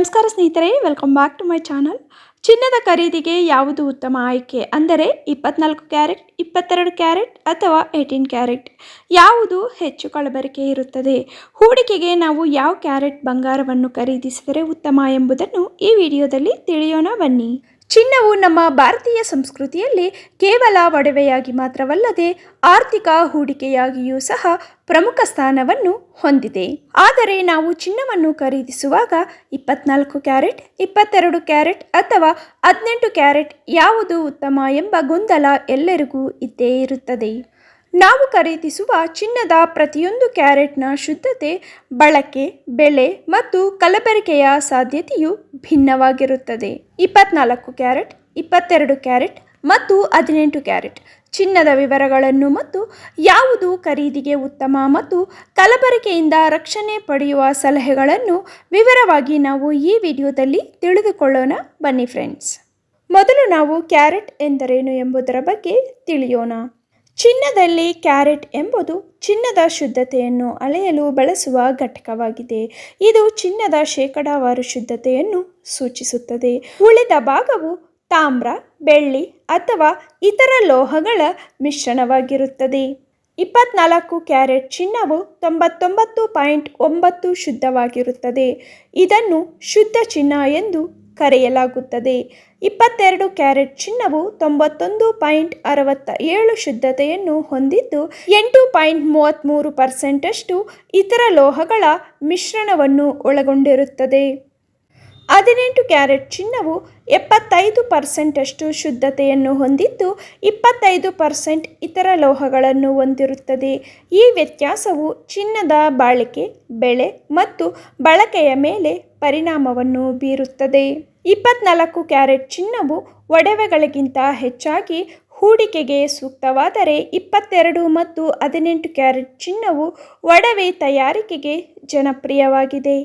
ನಮಸ್ಕಾರ ಸ್ನೇಹಿತರೆ welcome back to my channel ಚಿನ್ನದ ಖರೀದಿಗೆ ಯಾವುದು ಉತ್ತಮ ಆಯ್ಕೆ ಅಂದರೆ ಇಪ್ಪತ್ನಾಲ್ಕು ಕ್ಯಾರೆಟ್, ಇಪ್ಪತ್ತೆರಡು ಕ್ಯಾರೆಟ್ ಅಥವಾ ಏಯ್ಟೀನ್ ಕ್ಯಾರೆಟ್? ಯಾವುದು ಹೆಚ್ಚು ಕಳಬರಿಕೆ ಇರುತ್ತದೆ? ಹೂಡಿಕೆಗೆ ನಾವು ಯಾವ ಕ್ಯಾರೆಟ್ ಬಂಗಾರವನ್ನು ಖರೀದಿಸಿದರೆ ಉತ್ತಮ ಎಂಬುದನ್ನು ಈ ವಿಡಿಯೋದಲ್ಲಿ ತಿಳಿಯೋಣ ಬನ್ನಿ. ಚಿನ್ನವು ನಮ್ಮ ಭಾರತೀಯ ಸಂಸ್ಕೃತಿಯಲ್ಲಿ ಕೇವಲ ಒಡವೆಯಾಗಿ ಮಾತ್ರವಲ್ಲದೆ ಆರ್ಥಿಕ ಹೂಡಿಕೆಯಾಗಿಯೂ ಸಹ ಪ್ರಮುಖ ಸ್ಥಾನವನ್ನು ಹೊಂದಿದೆ. ಆದರೆ ನಾವು ಚಿನ್ನವನ್ನು ಖರೀದಿಸುವಾಗ ಇಪ್ಪತ್ನಾಲ್ಕು ಕ್ಯಾರೆಟ್, ಇಪ್ಪತ್ತೆರಡು ಕ್ಯಾರೆಟ್ ಅಥವಾ ಹದಿನೆಂಟು ಕ್ಯಾರೆಟ್ ಯಾವುದು ಉತ್ತಮ ಎಂಬ ಗೊಂದಲ ಎಲ್ಲರಿಗೂ ಇದ್ದೇ ಇರುತ್ತದೆ. ನಾವು ಖರೀದಿಸುವ ಚಿನ್ನದ ಪ್ರತಿಯೊಂದು ಕ್ಯಾರೆಟ್ನ ಶುದ್ಧತೆ, ಬಳಕೆ, ಬೆಲೆ ಮತ್ತು ಕಲಬೆರಕೆಯ ಸಾಧ್ಯತೆಯು ಭಿನ್ನವಾಗಿರುತ್ತದೆ. ಇಪ್ಪತ್ನಾಲ್ಕು ಕ್ಯಾರೆಟ್, ಇಪ್ಪತ್ತೆರಡು ಕ್ಯಾರೆಟ್ ಮತ್ತು ಹದಿನೆಂಟು ಕ್ಯಾರೆಟ್. ಚಿನ್ನದ ವಿವರಗಳನ್ನು ಮತ್ತು ಯಾವುದು ಖರೀದಿಗೆ ಉತ್ತಮ ಮತ್ತು ಕಲಬೆರಕೆಯಿಂದ ರಕ್ಷಣೆ ಪಡೆಯುವ ಸಲಹೆಗಳನ್ನು ವಿವರವಾಗಿ ನಾವು ಈ ವಿಡಿಯೋದಲ್ಲಿ ತಿಳಿದುಕೊಳ್ಳೋಣ. ಬನ್ನಿ ಫ್ರೆಂಡ್ಸ್. ಮೊದಲು ನಾವು ಕ್ಯಾರೆಟ್ ಎಂದರೇನು ಎಂಬುದರ ಬಗ್ಗೆ ತಿಳಿಯೋಣ. ಚಿನ್ನದಲ್ಲಿ ಕ್ಯಾರೆಟ್ ಎಂಬುದು ಚಿನ್ನದ ಶುದ್ಧತೆಯನ್ನು ಅಳೆಯಲು ಬಳಸುವ ಘಟಕವಾಗಿದೆ. ಇದು ಚಿನ್ನದ ಶೇಕಡಾವಾರು ಶುದ್ಧತೆಯನ್ನು ಸೂಚಿಸುತ್ತದೆ. ಉಳಿದ ಭಾಗವು ತಾಮ್ರ, ಬೆಳ್ಳಿ ಅಥವಾ ಇತರ ಲೋಹಗಳ ಮಿಶ್ರಣವಾಗಿರುತ್ತದೆ. ಇಪ್ಪತ್ನಾಲ್ಕು ಕ್ಯಾರೆಟ್ ಚಿನ್ನವು ತೊಂಬತ್ತೊಂಬತ್ತು ಪಾಯಿಂಟ್ ಒಂಬತ್ತು ಶುದ್ಧವಾಗಿರುತ್ತದೆ. ಇದನ್ನು ಶುದ್ಧ ಚಿನ್ನ ಎಂದು ಕರೆಯಲಾಗುತ್ತದೆ. ಇಪ್ಪತ್ತೆರಡು ಕ್ಯಾರೆಟ್ ಚಿನ್ನವು ತೊಂಬತ್ತೊಂದು ಪಾಯಿಂಟ್ ಅರವತ್ತ ಏಳು ಶುದ್ಧತೆಯನ್ನು ಹೊಂದಿದ್ದು, ಎಂಟು ಪಾಯಿಂಟ್ ಮೂವತ್ತ್ಮೂರು ಪರ್ಸೆಂಟಷ್ಟು ಇತರ ಲೋಹಗಳ ಮಿಶ್ರಣವನ್ನು ಒಳಗೊಂಡಿರುತ್ತದೆ. ಹದಿನೆಂಟು ಕ್ಯಾರೆಟ್ ಚಿನ್ನವು ಎಪ್ಪತ್ತೈದು ಪರ್ಸೆಂಟಷ್ಟು ಶುದ್ಧತೆಯನ್ನು ಹೊಂದಿದ್ದು, ಇಪ್ಪತ್ತೈದು ಪರ್ಸೆಂಟ್ ಇತರ ಲೋಹಗಳನ್ನು ಹೊಂದಿರುತ್ತದೆ. ಈ ವ್ಯತ್ಯಾಸವು ಚಿನ್ನದ ಬಾಳಿಕೆ, ಬೆಳೆ ಮತ್ತು ಬಳಕೆಯ ಮೇಲೆ ಪರಿಣಾಮವನ್ನು ಬೀರುತ್ತದೆ. ಇಪ್ಪತ್ನಾಲ್ಕು ಕ್ಯಾರೆಟ್ ಚಿನ್ನವು ಒಡವೆಗಳಿಗಿಂತ ಹೆಚ್ಚಾಗಿ, ಹೂಡಿಕೆಗೆ ಸೂಕ್ತವಾದರೆ ಇಪ್ಪತ್ತೆರಡು ಮತ್ತು ಹದಿನೆಂಟು ಕ್ಯಾರೆಟ್ ಚಿನ್ನವು ಒಡವೆ ತಯಾರಿಕೆಗೆ ಜನಪ್ರಿಯವಾಗಿದೆ.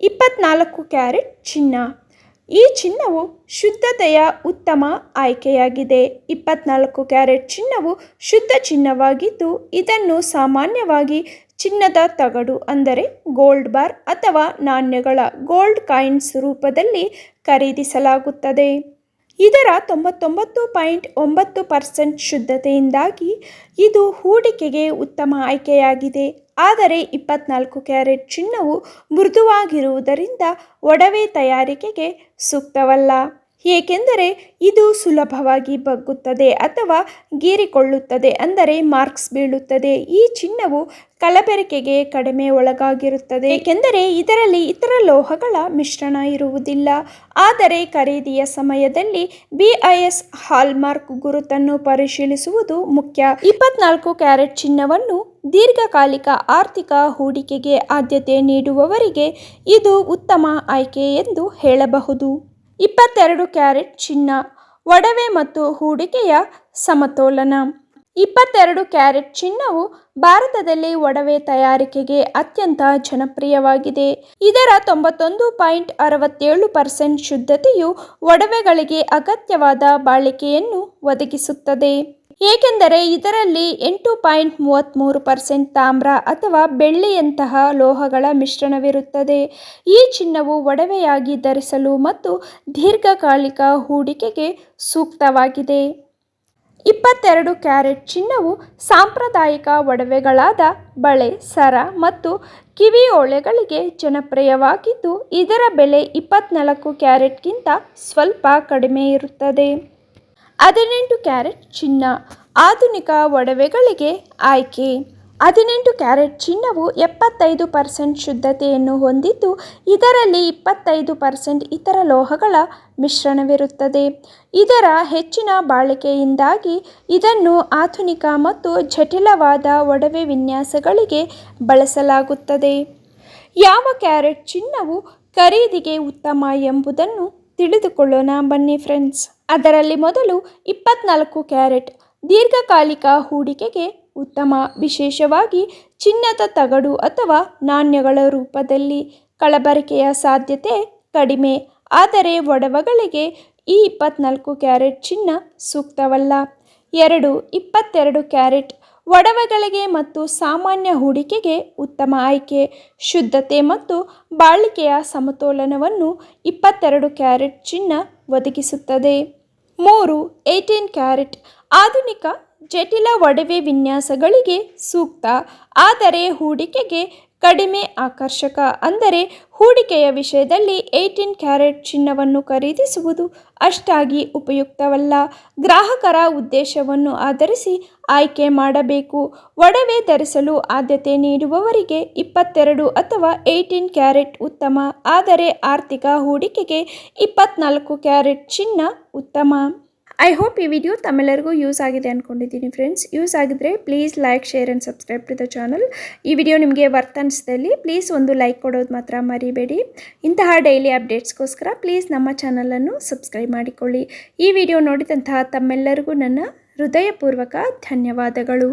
ಇಪ್ಪತ್ನಾಲ್ಕು ಕ್ಯಾರೆಟ್ ಚಿನ್ನ. ಈ ಚಿನ್ನವು ಶುದ್ಧತೆಯ ಉತ್ತಮ ಆಯ್ಕೆಯಾಗಿದೆ. ಇಪ್ಪತ್ನಾಲ್ಕು ಕ್ಯಾರೆಟ್ ಚಿನ್ನವು ಶುದ್ಧ ಚಿನ್ನವಾಗಿದ್ದು, ಇದನ್ನು ಸಾಮಾನ್ಯವಾಗಿ ಚಿನ್ನದ ತಗಡು ಅಂದರೆ ಗೋಲ್ಡ್ ಬಾರ್ ಅಥವಾ ನಾಣ್ಯಗಳ ಗೋಲ್ಡ್ ಕಾಯಿನ್ಸ್ ರೂಪದಲ್ಲಿ ಖರೀದಿಸಲಾಗುತ್ತದೆ. ಇದರ ತೊಂಬತ್ತೊಂಬತ್ತು ಪಾಯಿಂಟ್ ಒಂಬತ್ತು ಪರ್ಸೆಂಟ್ ಶುದ್ಧತೆಯಿಂದಾಗಿ ಇದು ಹೂಡಿಕೆಗೆ ಉತ್ತಮ ಆಯ್ಕೆಯಾಗಿದೆ. ಆದರೆ ಇಪ್ಪತ್ನಾಲ್ಕು ಕ್ಯಾರೆಟ್ ಚಿನ್ನವು ಮೃದುವಾಗಿರುವುದರಿಂದ ಒಡವೆ ತಯಾರಿಕೆಗೆ ಸೂಕ್ತವಲ್ಲ. ಏಕೆಂದರೆ ಇದು ಸುಲಭವಾಗಿ ಬಗ್ಗುತ್ತದೆ ಅಥವಾ ಗೀರಿಕೊಳ್ಳುತ್ತದೆ ಅಂದರೆ ಮಾರ್ಕ್ಸ್ ಬೀಳುತ್ತದೆ. ಈ ಚಿನ್ನವು ಕಲಬೆರಕೆಗೆ ಕಡಿಮೆ ಒಳಗಾಗಿರುತ್ತದೆ. ಏಕೆಂದರೆ ಇದರಲ್ಲಿ ಇತರ ಲೋಹಗಳ ಮಿಶ್ರಣ ಇರುವುದಿಲ್ಲ. ಆದರೆ ಖರೀದಿಯ ಸಮಯದಲ್ಲಿ ಬಿಐಎಸ್ ಹಾಲ್ಮಾರ್ಕ್ ಗುರುತನ್ನು ಪರಿಶೀಲಿಸುವುದು ಮುಖ್ಯ. ಇಪ್ಪತ್ನಾಲ್ಕು ಕ್ಯಾರೆಟ್ ಚಿನ್ನವನ್ನು ದೀರ್ಘಕಾಲಿಕ ಆರ್ಥಿಕ ಹೂಡಿಕೆಗೆ ಆದ್ಯತೆ ನೀಡುವವರಿಗೆ ಇದು ಉತ್ತಮ ಆಯ್ಕೆ ಎಂದು ಹೇಳಬಹುದು. ಇಪ್ಪತ್ತೆರಡು ಕ್ಯಾರೆಟ್ ಚಿನ್ನ, ಒಡವೆ ಮತ್ತು ಹೂಡಿಕೆಯ ಸಮತೋಲನ. ಇಪ್ಪತ್ತೆರಡು ಕ್ಯಾರೆಟ್ ಚಿನ್ನವು ಭಾರತದಲ್ಲಿ ಒಡವೆ ತಯಾರಿಕೆಗೆ ಅತ್ಯಂತ ಜನಪ್ರಿಯವಾಗಿದೆ. ಇದರ ತೊಂಬತ್ತೊಂದು ಪಾಯಿಂಟ್ ಅರವತ್ತೇಳು ಪರ್ಸೆಂಟ್ ಶುದ್ಧತೆಯು ಒಡವೆಗಳಿಗೆ ಅಗತ್ಯವಾದ ಬಾಳಿಕೆಯನ್ನು ಒದಗಿಸುತ್ತದೆ. ಏಕೆಂದರೆ ಇದರಲ್ಲಿ ಎಂಟು ಪಾಯಿಂಟ್ ಮೂವತ್ತ್ಮೂರು ಪರ್ಸೆಂಟ್ ತಾಮ್ರ ಅಥವಾ ಬೆಳ್ಳಿಯಂತಹ ಲೋಹಗಳ ಮಿಶ್ರಣವಿರುತ್ತದೆ. ಈ ಚಿನ್ನವು ಒಡವೆಯಾಗಿ ಧರಿಸಲು ಮತ್ತು ದೀರ್ಘಕಾಲಿಕ ಹೂಡಿಕೆಗೆ ಸೂಕ್ತವಾಗಿದೆ. ಇಪ್ಪತ್ತೆರಡು ಕ್ಯಾರೆಟ್ ಚಿನ್ನವು ಸಾಂಪ್ರದಾಯಿಕ ಒಡವೆಗಳಾದ ಬಳೆ, ಸರ ಮತ್ತು ಕಿವಿಯೋಳೆಗಳಿಗೆ ಜನಪ್ರಿಯವಾಗಿದ್ದು, ಇದರ ಬೆಲೆ ಇಪ್ಪತ್ನಾಲ್ಕು ಕ್ಯಾರೆಟ್ಗಿಂತ ಸ್ವಲ್ಪ ಕಡಿಮೆ ಇರುತ್ತದೆ. ಹದಿನೆಂಟು ಕ್ಯಾರೆಟ್ ಚಿನ್ನ. ಆಧುನಿಕ ಒಡವೆಗಳಿಗೆ ಆಯ್ಕೆ. ಹದಿನೆಂಟು ಕ್ಯಾರೆಟ್ ಚಿನ್ನವು ಎಪ್ಪತ್ತೈದು ಪರ್ಸೆಂಟ್ ಶುದ್ಧತೆಯನ್ನು ಹೊಂದಿದ್ದು, ಇದರಲ್ಲಿ ಇಪ್ಪತ್ತೈದು ಪರ್ಸೆಂಟ್ ಇತರ ಲೋಹಗಳ ಮಿಶ್ರಣವಿರುತ್ತದೆ. ಇದರ ಹೆಚ್ಚಿನ ಬಾಳಿಕೆಯಿಂದಾಗಿ ಇದನ್ನು ಆಧುನಿಕ ಮತ್ತು ಜಟಿಲವಾದ ಒಡವೆ ವಿನ್ಯಾಸಗಳಿಗೆ ಬಳಸಲಾಗುತ್ತದೆ. ಯಾವ ಕ್ಯಾರೆಟ್ ಚಿನ್ನವು ಖರೀದಿಗೆ ಉತ್ತಮ ಎಂಬುದನ್ನು ತಿಳಿದುಕೊಳ್ಳೋಣ ಬನ್ನಿ ಫ್ರೆಂಡ್ಸ್ ಅದರಲ್ಲಿ ಮೊದಲು ಇಪ್ಪತ್ನಾಲ್ಕು ಕ್ಯಾರೆಟ್ ದೀರ್ಘಕಾಲಿಕ ಹೂಡಿಕೆಗೆ ಉತ್ತಮ, ವಿಶೇಷವಾಗಿ ಚಿನ್ನದ ತಗಡು ಅಥವಾ ನಾಣ್ಯಗಳ ರೂಪದಲ್ಲಿ ಕಳಬರಿಕೆಯ ಸಾಧ್ಯತೆ ಕಡಿಮೆ. ಆದರೆ ಒಡವೆಗಳಿಗೆ ಈ ಇಪ್ಪತ್ನಾಲ್ಕು ಕ್ಯಾರೆಟ್ ಚಿನ್ನ ಸೂಕ್ತವಲ್ಲ. ಎರಡು, ಇಪ್ಪತ್ತೆರಡು ಕ್ಯಾರೆಟ್ ಒಡವೆಗಳಿಗೆ ಮತ್ತು ಸಾಮಾನ್ಯ ಹೂಡಿಕೆಗೆ ಉತ್ತಮ ಆಯ್ಕೆ. ಶುದ್ಧತೆ ಮತ್ತು ಬಾಳಿಕೆಯ ಸಮತೋಲನವನ್ನು ಇಪ್ಪತ್ತೆರಡು ಕ್ಯಾರೆಟ್ ಚಿನ್ನ ಒದಗಿಸುತ್ತದೆ. ಮೂರು ಏಯ್ಟೀನ್ ಕ್ಯಾರೆಟ್ ಆಧುನಿಕ ಜಟಿಲ ಒಡವೆ ವಿನ್ಯಾಸಗಳಿಗೆ ಸೂಕ್ತ, ಆದರೆ ಹೂಡಿಕೆಗೆ ಕಡಿಮೆ ಆಕರ್ಷಕ. ಅಂದರೆ ಹೂಡಿಕೆಯ ವಿಷಯದಲ್ಲಿ ಏಯ್ಟೀನ್ ಕ್ಯಾರೆಟ್ ಚಿನ್ನವನ್ನು ಖರೀದಿಸುವುದು ಅಷ್ಟಾಗಿ ಉಪಯುಕ್ತವಲ್ಲ. ಗ್ರಾಹಕರ ಉದ್ದೇಶವನ್ನು ಆಧರಿಸಿ ಆಯ್ಕೆ ಮಾಡಬೇಕು. ಒಡವೆ ಧರಿಸಲು ಆದ್ಯತೆ ನೀಡುವವರಿಗೆ ಇಪ್ಪತ್ತೆರಡು ಅಥವಾ ಏಯ್ಟೀನ್ ಕ್ಯಾರೆಟ್ ಉತ್ತಮ, ಆದರೆ ಆರ್ಥಿಕ ಹೂಡಿಕೆಗೆ ಇಪ್ಪತ್ನಾಲ್ಕು ಕ್ಯಾರೆಟ್ ಚಿನ್ನ ಉತ್ತಮ. ಐ ಹೋಪ್ ಈ ವಿಡಿಯೋ ತಮ್ಮೆಲ್ಲರಿಗೂ ಯೂಸ್ ಆಗಿದೆ ಅಂದ್ಕೊಂಡಿದ್ದೀನಿ ಫ್ರೆಂಡ್ಸ್ ಯೂಸ್ ಆಗಿದ್ರೆ please like share and subscribe to the channel ಈ ವಿಡಿಯೋ ನಿಮಗೆ ವರ್ತ್ ಅನಿಸಿದಲ್ಲಿ ಪ್ಲೀಸ್ ಒಂದು ಲೈಕ್ ಕೊಡೋದು ಮಾತ್ರ ಮರಿಬೇಡಿ. ಇಂತಹ ಡೈಲಿ ಅಪ್ಡೇಟ್ಸ್ಗೋಸ್ಕರ ಪ್ಲೀಸ್ ನಮ್ಮ ಚಾನಲನ್ನು ಸಬ್ಸ್ಕ್ರೈಬ್ ಮಾಡಿಕೊಳ್ಳಿ. ಈ ವಿಡಿಯೋ ನೋಡಿದಂತಹ ತಮ್ಮೆಲ್ಲರಿಗೂ ನನ್ನ ಹೃದಯಪೂರ್ವಕ ಧನ್ಯವಾದಗಳು.